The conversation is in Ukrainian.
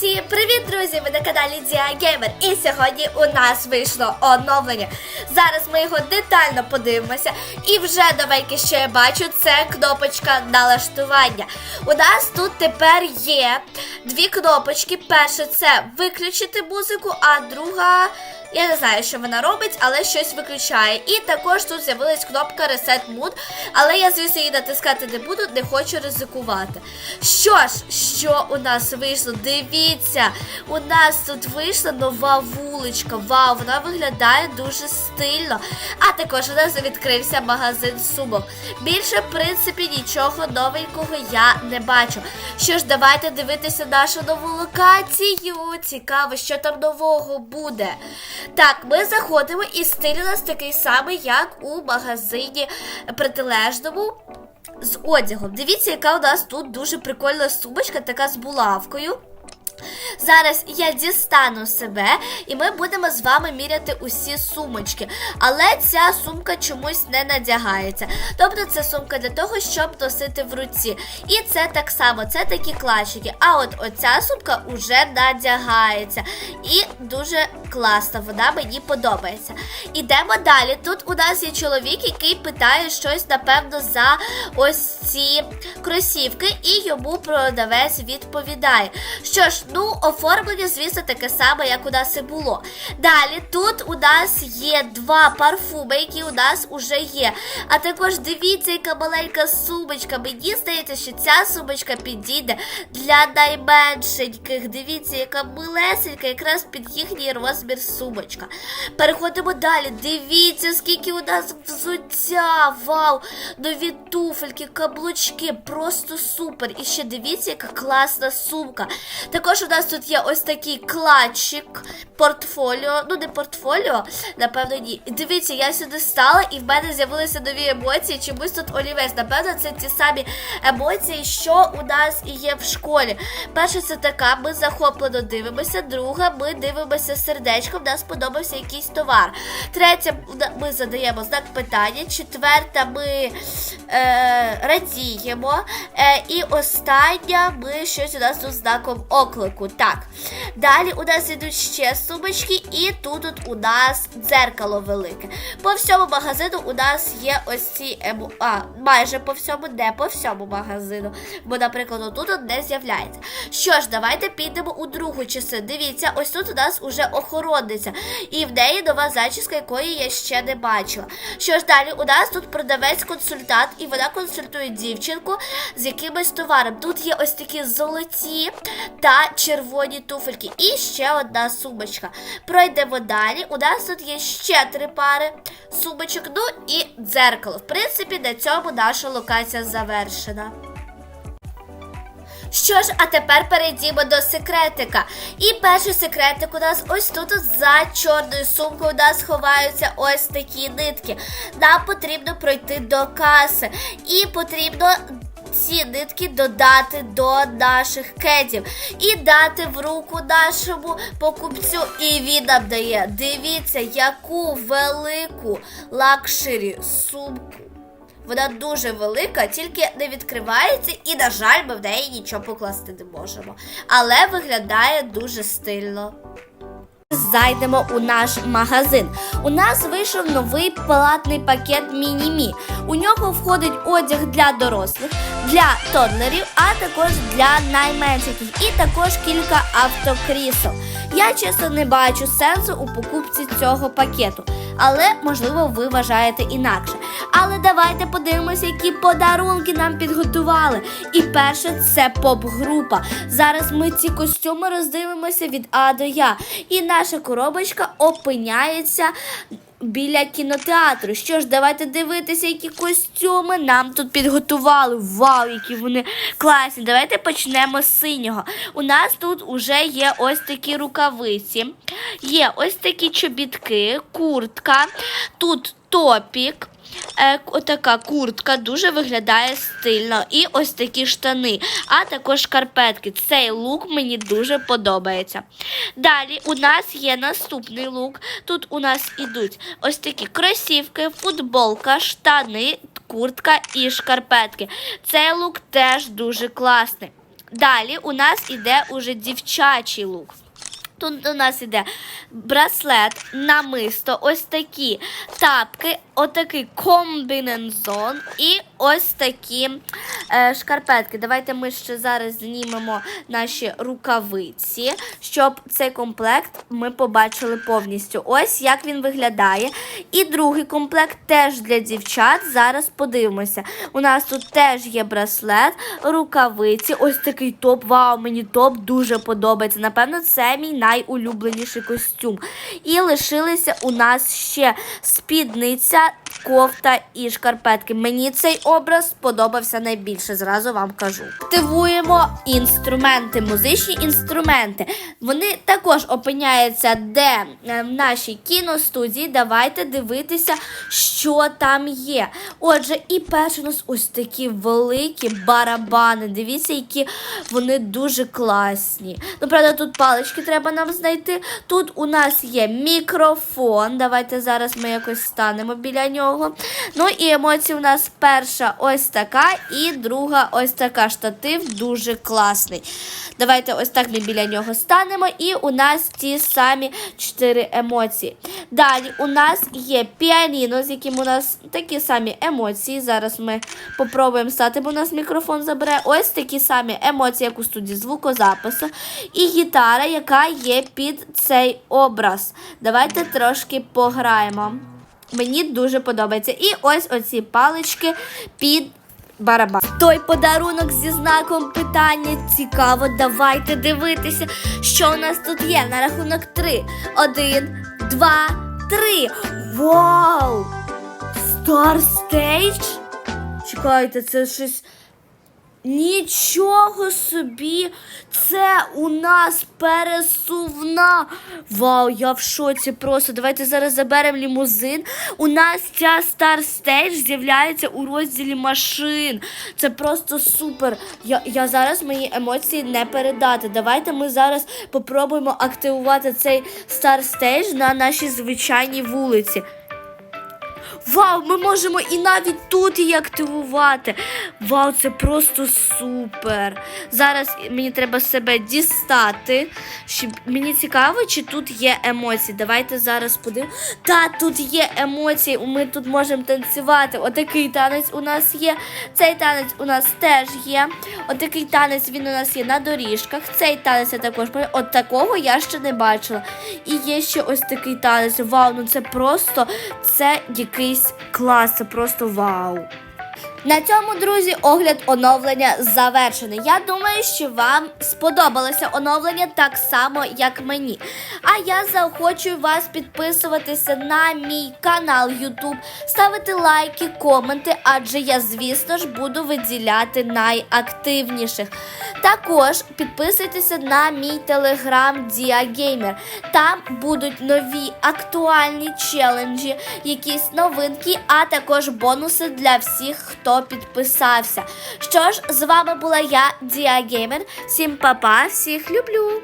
Всім привіт, друзі! Ви на каналі Діагеймер. І сьогодні у нас вийшло оновлення. Зараз ми його детально подивимося. І вже новеньке, що я бачу, це кнопочка налаштування. У нас тут тепер є дві кнопочки. Перша це виключити музику, а друга. Я не знаю, що вона робить, але щось виключає. І також тут з'явилась кнопка Reset Mood, але я, звісно, її натискати не буду, не хочу ризикувати. Що ж, що у нас вийшло? Дивіться, у нас тут вийшла нова вуличка. Вау, вона виглядає дуже стильно. А також у нас відкрився магазин сумок. Більше, в принципі, нічого новенького я не бачу. Що ж, давайте дивитися нашу нову локацію. Цікаво, що там нового буде. Так, ми заходимо і стиль у нас такий самий, як у магазині протилежному. З одягом. Дивіться, яка у нас тут дуже прикольна сумочка, така з булавкою. Зараз я дістану себе, і ми будемо з вами міряти усі сумочки. Але ця сумка чомусь не надягається. Тобто це сумка для того, щоб носити в руці. І це так само, це такі клачики. А от оця сумка уже надягається. І дуже класна, вона мені подобається. Ідемо далі. Тут у нас є чоловік, який питає щось, напевно, за ось ці кросівки, і йому продавець відповідає. Що ж, ну, оформлення, звісно, таке саме, як у нас і було. Далі тут у нас є два парфуми, які у нас уже є. А також дивіться, яка маленька сумочка. Мені здається, що ця сумочка підійде для найменшеньких. Дивіться, яка милесенька, якраз під їхній розмір сумочка. Переходимо далі. Дивіться, скільки у нас взуття. Вау! Нові туфельки, каблучки, просто супер. І ще дивіться, яка класна сумка. Також у нас тут є ось такий клатчик, портфоліо. Ну, не портфоліо, напевно, ні. Дивіться, я сюди стала, і в мене з'явилися нові емоції. Чомусь тут олівець. Напевно, це ті самі емоції, що у нас і є в школі. Перша це така, ми захоплено дивимося. Друга, ми дивимося сердечком, нам сподобався якийсь товар. Третя, ми задаємо знак питання. Четверта, ми е, радіємо. Е, і остання, ми щось у нас тут знаком оклику. Так. Далі у нас йдуть ще сумочки, і тут от у нас дзеркало велике. По всьому магазину у нас є ось ці. А, майже по всьому, не по всьому магазину. Бо, наприклад, отут от не з'являється. Що ж, давайте підемо у другу частину. Дивіться, ось тут у нас уже охоронниця. І в неї нова зачіска, якої я ще не бачила. Що ж далі? У нас тут продавець-консультант, і вона консультує дівчинку з якимось товаром. Тут є ось такі золоті та червоні туфельки. І ще одна сумочка. Пройдемо далі. У нас тут є ще три пари сумочок, ну і дзеркало. В принципі, на цьому наша локація завершена. Що ж, а тепер перейдімо до секретика. І перший секретик у нас ось тут за чорною сумкою у нас ховаються ось такі нитки. Нам потрібно пройти до каси. І потрібно ці нитки додати до наших кедів і дати в руку нашому покупцю. І він нам дає. Дивіться, яку велику лакшері сумку. Вона дуже велика, тільки не відкривається, і, на жаль, ми в неї нічого покласти не можемо. Але виглядає дуже стильно. Зайдемо у наш магазин. У нас вийшов новий платний пакет Мінімі. У нього входить одяг для дорослих, для тоddlerів, а також для найменших. І також кілька автокрісел. Я чесно не бачу сенсу у покупці цього пакету, але можливо ви вважаєте інакше. Але давайте подивимося, які подарунки нам підготували. І перше це поп-група. Зараз ми ці костюми роздивимося від А до Я. І наша коробочка опиняється. Біля кінотеатру. Що ж, давайте дивитися, які костюми нам тут підготували. Вау, які вони класні. Давайте почнемо з синього. У нас тут уже є ось такі рукавиці, є ось такі чобітки, куртка, тут топік. Е, отака куртка дуже виглядає стильно. І ось такі штани, а також шкарпетки. Цей лук мені дуже подобається. Далі у нас є наступний лук. Тут у нас ідуть ось такі кросівки, футболка, штани, куртка і шкарпетки. Цей лук теж дуже класний. Далі у нас іде уже дівчачий лук. Тут у нас іде браслет, намисто, ось такі тапки, отакий комбінезон і ось такі е, шкарпетки. Давайте ми ще зараз знімемо наші рукавиці, щоб цей комплект ми побачили повністю. Ось як він виглядає. І другий комплект теж для дівчат. Зараз подивимося. У нас тут теж є браслет, рукавиці, ось такий топ. Вау, мені топ дуже подобається. Напевно, це мій найулюбленіший костюм. І лишилися у нас ще спідниця, кофта і шкарпетки. Мені цей образ сподобався найбільше, зразу вам кажу. Активуємо інструменти, музичні інструменти. Вони також опиняються де Е, в нашій кіностудії. Давайте дивитися, що там є. Отже, і перше у нас ось такі великі барабани. Дивіться, які вони дуже класні. Ну, правда, тут палички треба нам знайти. Тут у нас є мікрофон. Давайте зараз ми якось станемо біля нього. Ну і емоції у нас перша ось така, і друга ось така. Штатив дуже класний. Давайте ось так ми біля нього станемо. І у нас ті самі чотири емоції. Далі у нас є піаніно, з яким у нас такі самі емоції. Зараз ми попробуємо стати, бо у нас мікрофон забере. Ось такі самі емоції, як у студії звукозапису. І гітара, яка є під цей образ. Давайте трошки пограємо. Мені дуже подобається. І ось оці палички під барабан. Той подарунок зі знаком питання цікаво. Давайте дивитися, що у нас тут є. На рахунок три. Один, два, три. Вау! Star Stage? Чекайте, це щось. Нічого собі, це у нас пересувна. Вау, я в шоці просто. Давайте зараз заберемо лімузин. У нас ця Star Stage з'являється у розділі машин. Це просто супер. Я, я зараз мої емоції не передати. Давайте ми зараз попробуємо активувати цей Star Stage на нашій звичайній вулиці. Вау, ми можемо і навіть тут її активувати. Вау, це просто супер. Зараз мені треба себе дістати. Щоб... Мені цікаво, чи тут є емоції. Давайте зараз подивимося. Та, тут є емоції. Ми тут можемо танцювати. Отакий танець у нас є. Цей танець у нас теж є. Отакий танець він у нас є на доріжках. Цей танець я також. От такого я ще не бачила. І є ще ось такий танець. Вау, ну це просто це якийсь клас, це просто вау. На цьому, друзі, огляд оновлення завершений. Я думаю, що вам сподобалося оновлення так само, як мені. А я заохочую вас підписуватися на мій канал YouTube, ставити лайки, коменти, адже я, звісно ж, буду виділяти найактивніших. Також підписуйтеся на мій телеграм Діагеймер. Там будуть нові актуальні челенджі, якісь новинки, а також бонуси для всіх, хто підписався. Що ж, з вами була я, Діагеймер. Всім па-па, всіх люблю!